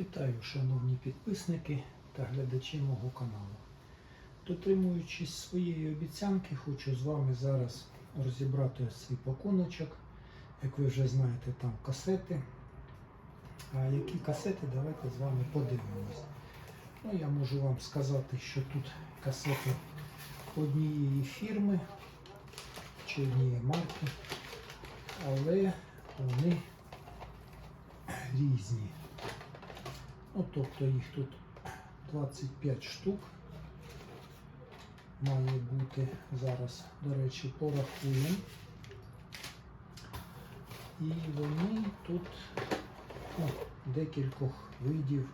Вітаю, шановні підписники та глядачі мого каналу. Дотримуючись своєї обіцянки, хочу з вами зараз розібрати свій пакуночок. Як ви вже знаєте, там касети. А які касети, давайте з вами подивимось. Ну, я можу вам сказати, що тут касети однієї фірми чи однієї марки, але вони різні. Ну, тобто їх тут 25 штук має бути. Зараз, до речі, порахуємо. І вони тут ну, декількох видів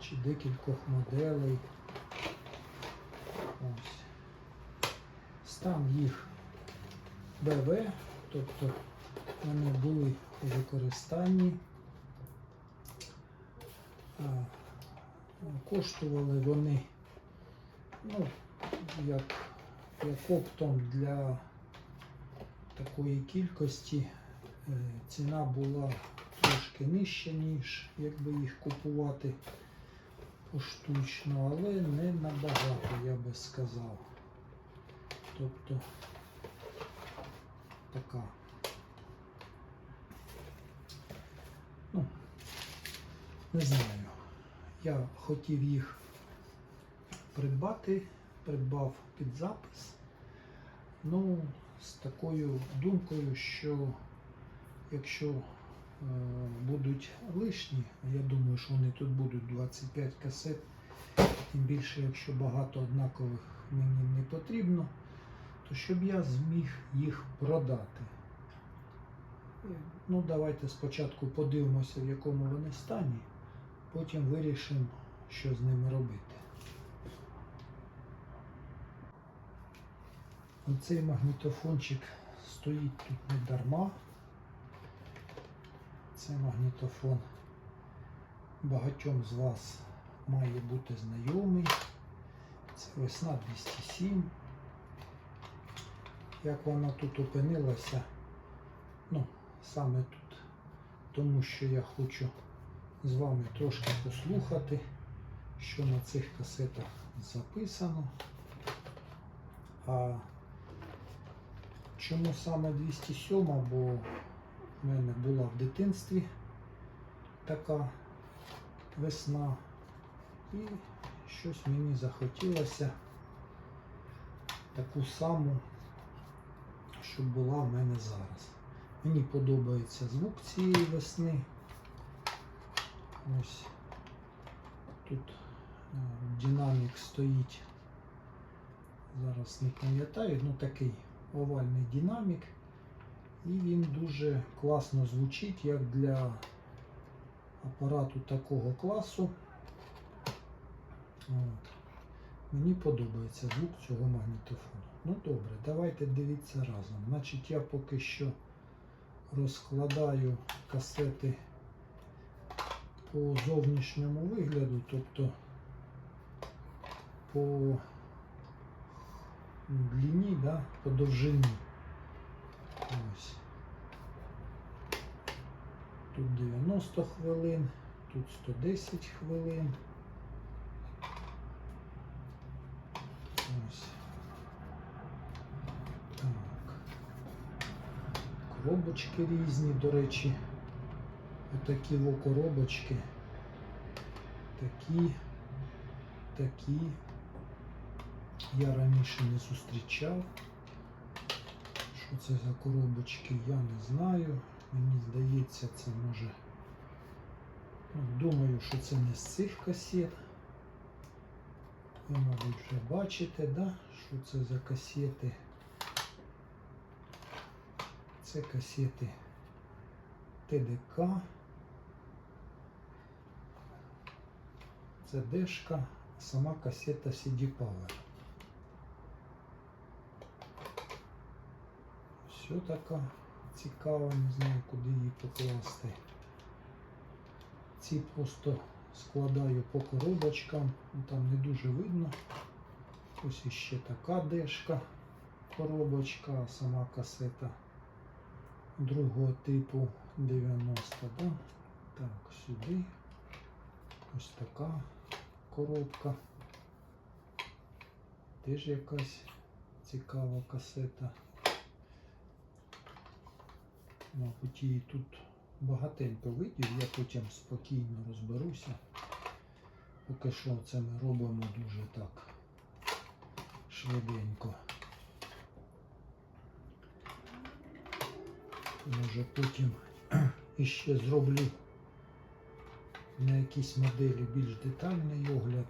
чи декількох моделей. Ось. Стан їх БВ, тобто вони були у використанні. А, Коштували вони, ну, як, як оптом для такої кількості е, ціна була трошки нижча, ніж якби їх купувати поштучно, але не набагато, я би сказав. Тобто така. Ну, не знаю. Я хотів їх придбати, придбав під запис. Ну, з такою думкою, що якщо е, будуть лишні, я думаю, що вони тут будуть 25 касет, тим більше, якщо багато однакових мені не потрібно, то щоб я зміг їх продати. Е, Ну, давайте спочатку подивимося, в якому вони стані, потім вирішимо, що з ними робити. Оцей магнітофончик стоїть тут не дарма. Це магнітофон багатьом з вас має бути знайомий. Це весна 207. Як вона тут опинилася? Ну, саме тут. Тому що я хочу з вами трошки послухати, що на цих касетах записано. А чому саме 207? Бо в мене була в дитинстві така весна. І щось мені захотілося таку саму, щоб була в мене зараз. Мені подобається звук цієї весни. Ось тут е, динамік стоїть. Зараз не пам'ятаю, ну такий овальний динамік. І він дуже класно звучить, як для апарату такого класу. От. Мені подобається звук цього магнітофону. Ну добре, давайте дивіться разом. Значить, я поки що розкладаю касети по зовнішньому вигляду, тобто по длині, да, по довжині. Ось. Тут 90 хвилин, тут 110 хвилин. Ось. Так. Коробочки різні, до речі. Отакі во коробочки. Такі, такі. Я раніше не зустрічав. Що це за коробочки, я не знаю. Мені здається, це може. Ну, думаю, що це не з цих касет. Ви, мабуть, вже бачите, да? що це за касети. Це касети ТДК. Дешка, сама касета CD Power. Все така цікава, не знаю, куди її покласти. Ці просто складаю по коробочкам, ну, там не дуже видно. Ось іще така дешка коробочка, а сама касета другого типу 90, да? Так, сюди. ось така коробка. Теж якась цікава касета. Мабуть, її тут багатенько видів, я потім спокійно розберуся. Поки що це ми робимо дуже так швиденько. Може потім іще зроблю на якісь моделі більш детальний огляд.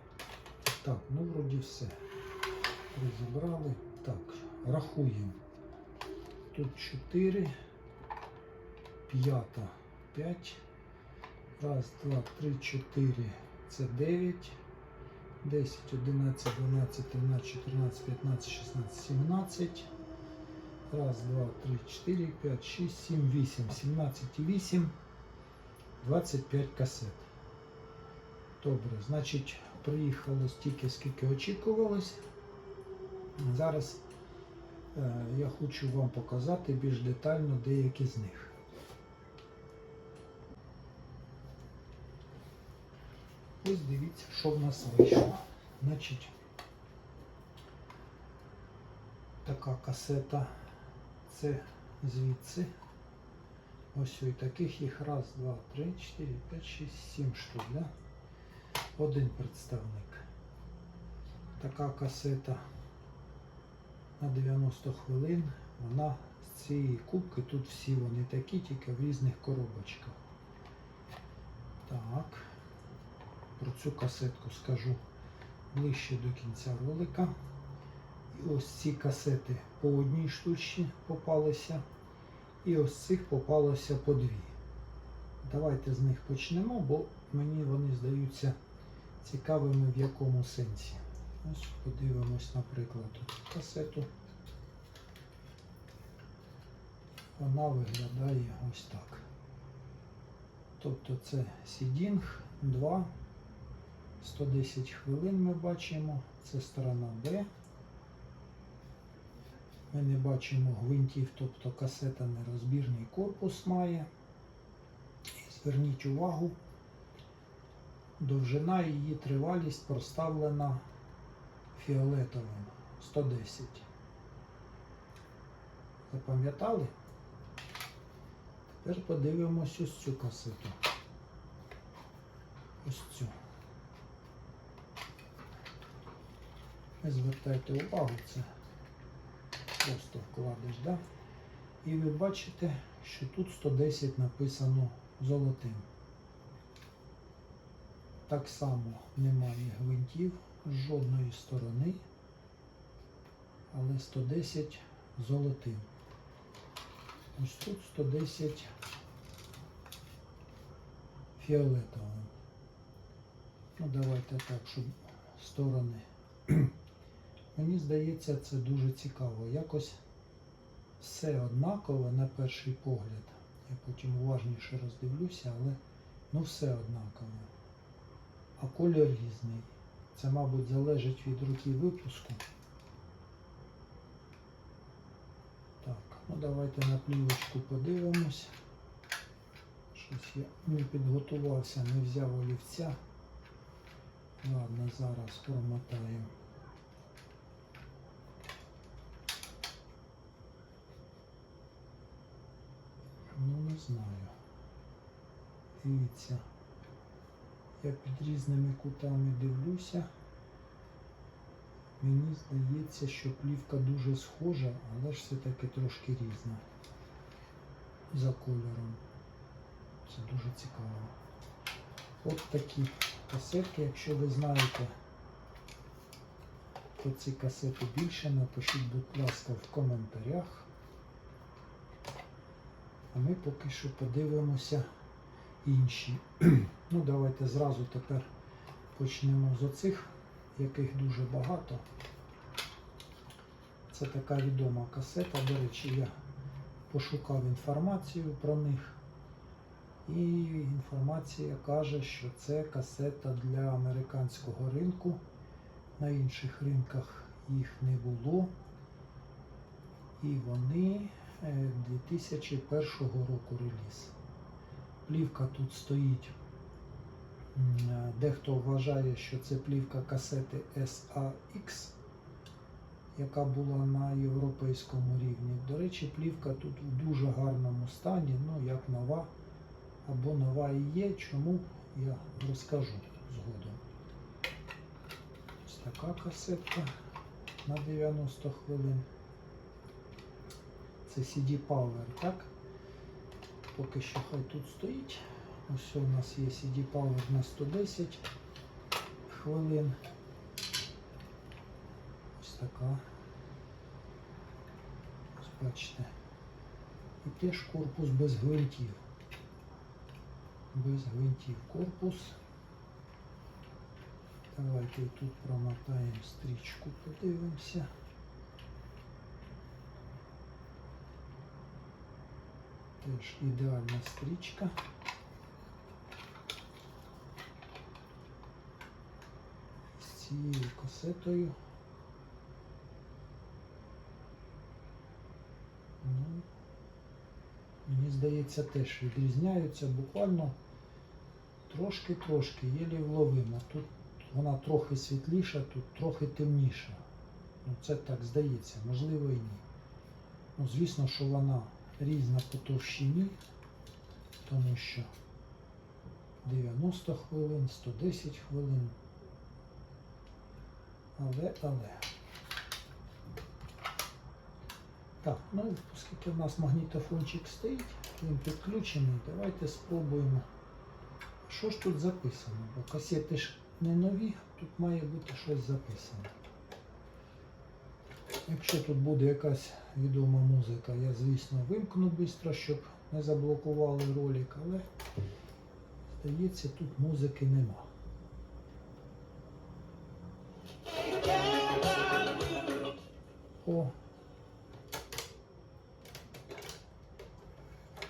Так, ну вроді все. Розібрали. Так, рахуємо. Тут 4, п'ята 5. Раз, два, три, чотири. Це 9. 10, 11, 12, 13, 14, 15, 16, 17. Раз, два, три, 4, 5, 6, 7, 8. 17 і 8. 25 касет. Добре, значить, приїхало стільки, скільки очікувалось. Зараз е, я хочу вам показати більш детально деякі з них. Ось дивіться, що в нас вийшло. Значить, така касета. Це звідси. Ось і таких їх раз, два, три, чотири, п'ять, шість, сім штук. Да? Один представник. Така касета на 90 хвилин. Вона з цієї кубки, тут всі вони такі, тільки в різних коробочках. Так. Про цю касетку скажу ближче до кінця ролика. І ось ці касети по одній штучці попалися. І ось цих попалося по дві. Давайте з них почнемо, бо мені вони здаються цікавими в якому сенсі. Ось подивимось, наприклад, касету. Вона виглядає ось так. Тобто це Сідінг 2, 110 хвилин ми бачимо, це сторона Б. Ми не бачимо гвинтів, тобто касета нерозбірний корпус має. Зверніть увагу, довжина її тривалість проставлена фіолетовим 110. Запам'ятали? Тепер подивимось ось цю касету. Ось цю. Не звертайте увагу, це просто вкладиш, да? І ви бачите, що тут 110 написано золотим. Так само немає гвинтів з жодної сторони, але 110 золотим. Ось тут 110 фіолетовим. Ну, давайте так, щоб сторони. Мені здається, це дуже цікаво. Якось все однаково на перший погляд. Я потім уважніше роздивлюся, але ну все однаково. А колір різний. Це, мабуть, залежить від руки випуску. Так, ну давайте на плівочку подивимось. Щось я не підготувався, не взяв олівця. Ладно, зараз промотаю. Ну, не знаю. Дивіться. Я під різними кутами дивлюся. Мені здається, що плівка дуже схожа, але ж все-таки трошки різна. За кольором. Це дуже цікаво. От такі касетки, якщо ви знаєте про ці касети більше, напишіть, будь ласка, в коментарях. А ми поки що подивимося інші. ну, давайте зразу тепер почнемо з оцих, яких дуже багато. Це така відома касета. До речі, я пошукав інформацію про них. І інформація каже, що це касета для американського ринку. На інших ринках їх не було. І вони е, 2001 року реліз. Плівка тут стоїть е, Дехто вважає, що це плівка касети SAX, яка була на європейському рівні. До речі, плівка тут в дуже гарному стані, ну як нова або нова і є. Чому я розкажу згодом. Ось така касетка на 90 хвилин. Це CD Power, так? Поки що хай тут стоїть. Ось у нас є CD Power на 110 хвилин. Ось така. Ось бачите. І теж корпус без гвинтів. Без гвинтів корпус. Давайте тут промотаємо стрічку, подивимося. Теж ідеальна стрічка. З цією касетою. Ну, мені здається, теж відрізняються буквально трошки-трошки, єлі вловимо. Тут вона трохи світліша, тут трохи темніша. Ну, це так здається, можливо і ні. Ну, звісно, що вона різна по товщині, тому що 90 хвилин, 110 хвилин. Але, але. Так, ну оскільки в нас магнітофончик стоїть, він підключений, давайте спробуємо. Що ж тут записано? Бо касети ж не нові, тут має бути щось записано. Якщо тут буде якась відома музика, я, звісно, вимкну швидко, щоб не заблокували ролик, але здається, тут музики нема. О.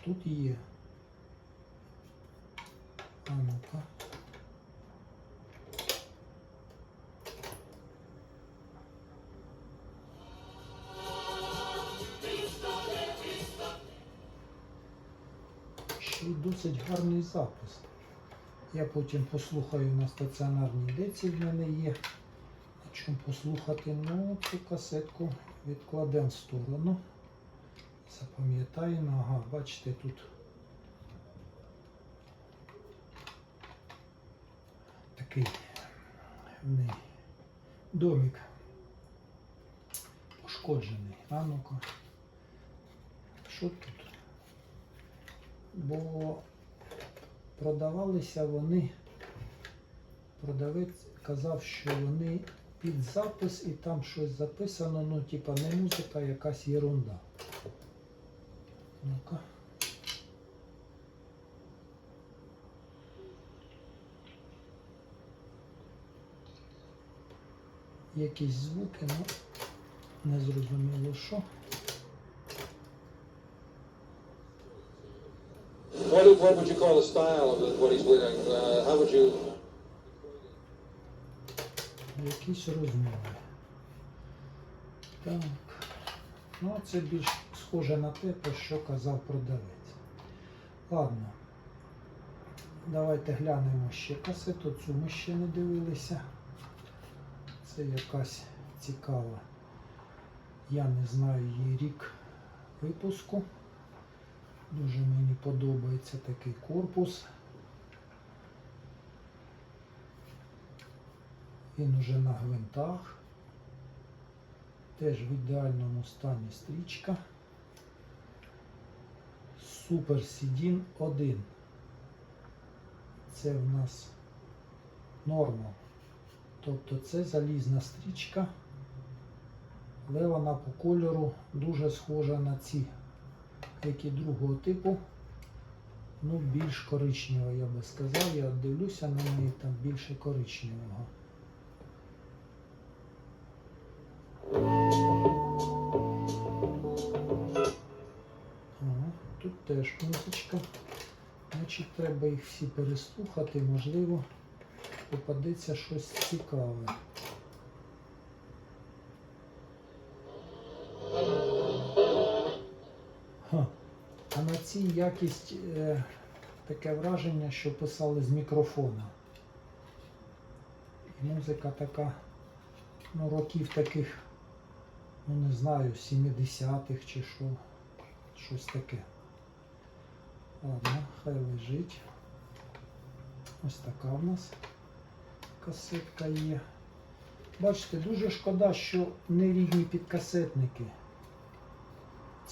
Тут є. Досить гарний запис. Я потім послухаю на стаціонарній деці в мене є. Чому послухати, ну цю касетку відкладемо в сторону. Запам'ятаємо, ага, бачите, тут такий домик пошкоджений. А ну-ка. Що тут? Бо продавалися вони, продавець казав, що вони під запис і там щось записано, ну, типа не музика, а якась єрунда. Ну-ка. Якісь звуки, ну не зрозуміло що. What, would you call the style of what he's bleeding? Uh, how would you? Якісь розмови. Так. Ну, це більш схоже на те, про що казав продавець. Ладно. Давайте глянемо ще касету. Цю ми ще не дивилися. Це якась цікава. Я не знаю її рік випуску. Дуже мені подобається такий корпус. Він уже на гвинтах. Теж в ідеальному стані стрічка. Супер Сідін 1. Це в нас норма. Тобто це залізна стрічка, але вона по кольору дуже схожа на ці, які другого типу. Ну, більш коричнева, я би сказав. Я дивлюся на неї там більше коричневого. Тут теж музичка. Значить, треба їх всі переслухати, можливо, попадеться щось цікаве. А на цій якість е, таке враження, що писали з мікрофона. Музика така, ну, років таких, ну не знаю, 70-х чи що. Щось таке. Ладно, хай лежить. Ось така в нас касетка є. Бачите, дуже шкода, що не рідні підкасетники.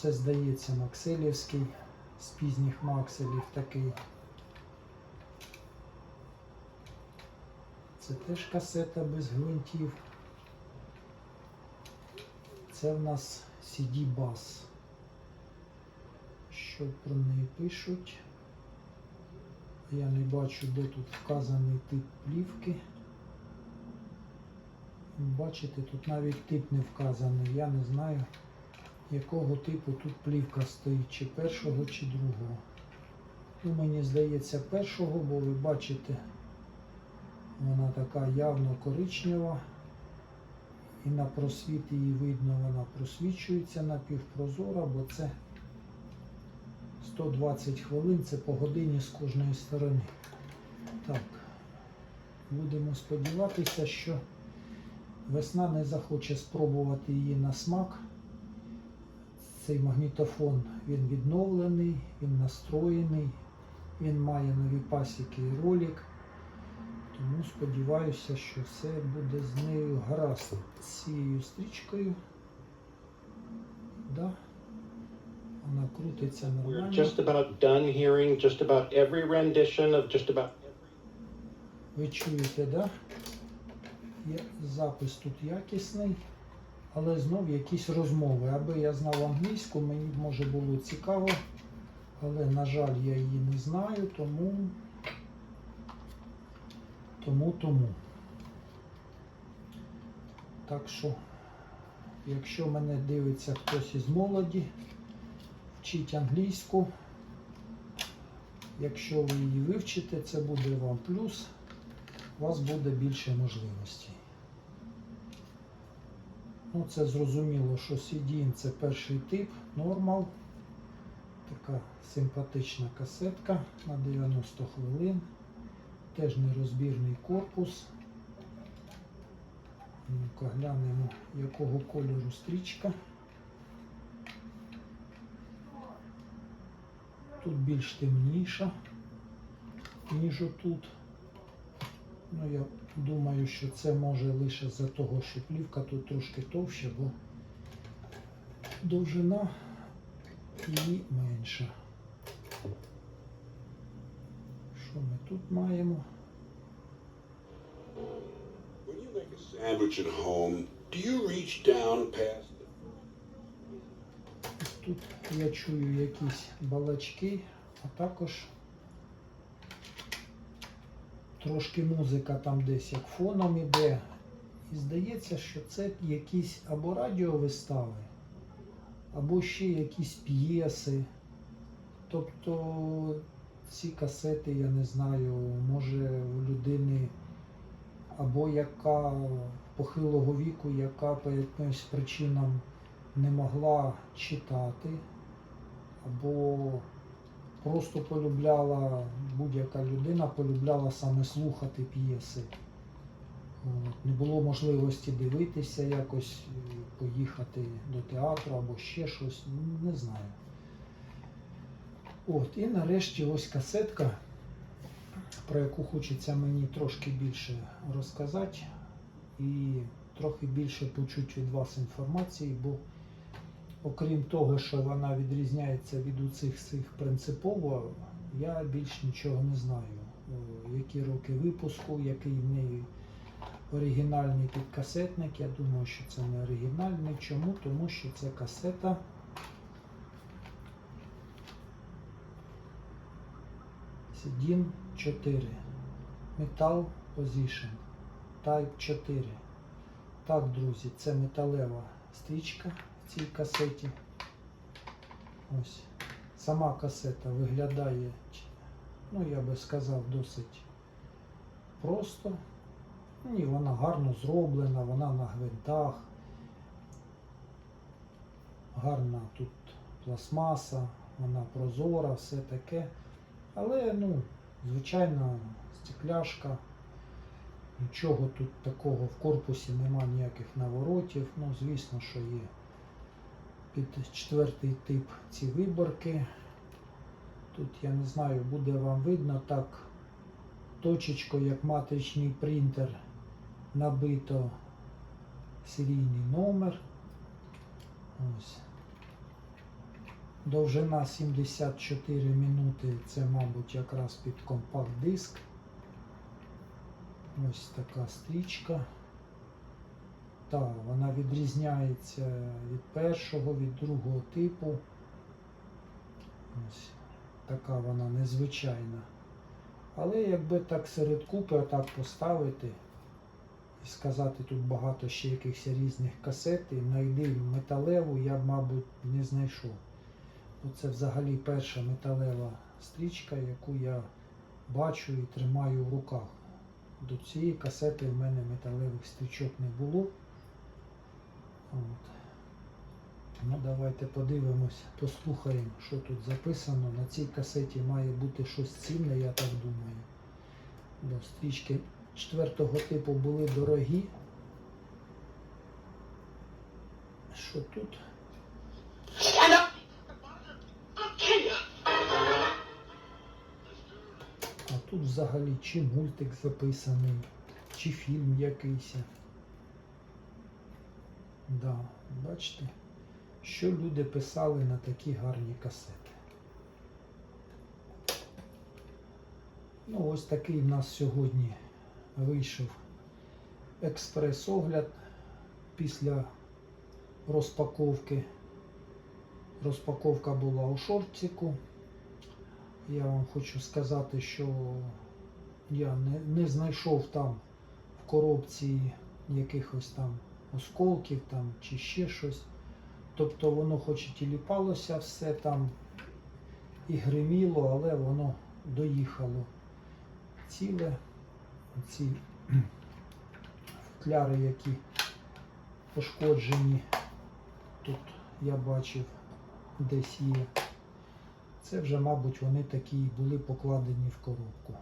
Це, здається, Макселівський з пізніх Макселів такий. Це теж касета без гвинтів. Це в нас CD Bass. Що про неї пишуть? Я не бачу, де тут вказаний тип плівки. Бачите, тут навіть тип не вказаний. Я не знаю, якого типу тут плівка стоїть, чи першого, чи другого. Ну, мені здається, першого, бо ви бачите, вона така явно коричнева. І на просвіт її видно, вона просвічується напівпрозора, бо це 120 хвилин, це по годині з кожної сторони. Так, будемо сподіватися, що весна не захоче спробувати її на смак. Цей магнітофон він відновлений, він настроєний, він має нові пасіки і ролик. Тому сподіваюся, що все буде з нею гаразд. З цією стрічкою. Да. Вона крутиться We're нормально. just about done hearing just about every rendition of just about every... Ви чуєте, да? Є запис тут якісний, але знов якісь розмови. Аби я знав англійську, мені може було цікаво, але, на жаль, я її не знаю, тому. Тому тому. Так що, якщо мене дивиться хтось із молоді, вчіть англійську. Якщо ви її вивчите, це буде вам плюс у вас буде більше можливостей. Ну, це зрозуміло, що CDN це перший тип, нормал. Така симпатична касетка на 90 хвилин. Теж нерозбірний корпус. Ну-ка глянемо, якого кольору стрічка. Тут більш темніша, ніж отут. Ну, я думаю, що це може лише за того, що плівка тут трошки товща, бо довжина її менша. Що ми тут маємо? Тут я чую якісь балачки, а також трошки музика там десь як фоном іде. І здається, що це якісь або радіовистави, або ще якісь п'єси. Тобто ці касети, я не знаю, може у людини або яка похилого віку, яка по якимось причинам не могла читати, або просто полюбляла, будь-яка людина полюбляла саме слухати п'єси. Не було можливості дивитися якось, е, поїхати до театру або ще щось, не знаю. От, і нарешті ось касетка, про яку хочеться мені трошки більше розказати і трохи більше почути від вас інформації, бо окрім того, що вона відрізняється від оцих цих принципово, я більш нічого не знаю. Які роки випуску, який в неї оригінальний підкасетник. Я думаю, що це не оригінальний. Чому? Тому що це касета. Сідін 4. Metal Position. Type 4. Так, друзі, це металева стрічка цій касеті. Ось. Сама касета виглядає, ну я би сказав, досить просто. Ні, вона гарно зроблена, вона на гвинтах. Гарна тут пластмаса, вона прозора, все таке. Але, ну, звичайно, стекляшка. Нічого тут такого в корпусі нема ніяких наворотів. Ну, звісно, що є під четвертий тип ці виборки. Тут я не знаю, буде вам видно так точечко, як матричний принтер, набито серійний номер. Ось. Довжина 74 минути, це, мабуть, якраз під компакт-диск. Ось така стрічка. Так, вона відрізняється від першого, від другого типу. Ось така вона незвичайна. Але якби так серед купи отак поставити і сказати, тут багато ще якихось різних касет, і знайди металеву, я б, мабуть, не знайшов. Це взагалі перша металева стрічка, яку я бачу і тримаю в руках. До цієї касети в мене металевих стрічок не було. От. Ну, давайте подивимось, послухаємо, що тут записано. На цій касеті має бути щось цінне, я так думаю. Бо стрічки четвертого типу були дорогі. Що тут? А тут взагалі чи мультик записаний, чи фільм якийсь. Да, бачите, що люди писали на такі гарні касети. Ну, ось такий в нас сьогодні вийшов експрес-огляд після розпаковки. Розпаковка була у шортику. Я вам хочу сказати, що я не, не знайшов там в коробці якихось там осколків там чи ще щось. Тобто воно хоч і тіліпалося все там і гриміло, але воно доїхало ціле. Ці футляри, які пошкоджені, тут я бачив десь є. Це вже, мабуть, вони такі були покладені в коробку.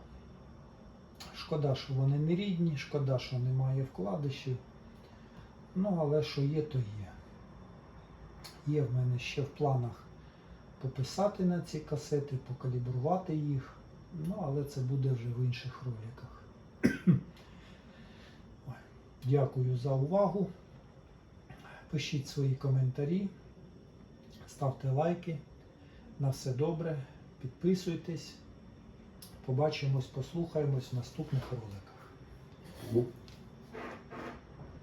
Шкода, що вони не рідні, шкода, що немає вкладишів. Ну, але що є, то є. Є в мене ще в планах пописати на ці касети, покалібрувати їх. Ну, але це буде вже в інших роликах. Дякую за увагу. Пишіть свої коментарі, ставте лайки. На все добре. Підписуйтесь. Побачимось, послухаємось в наступних роликах.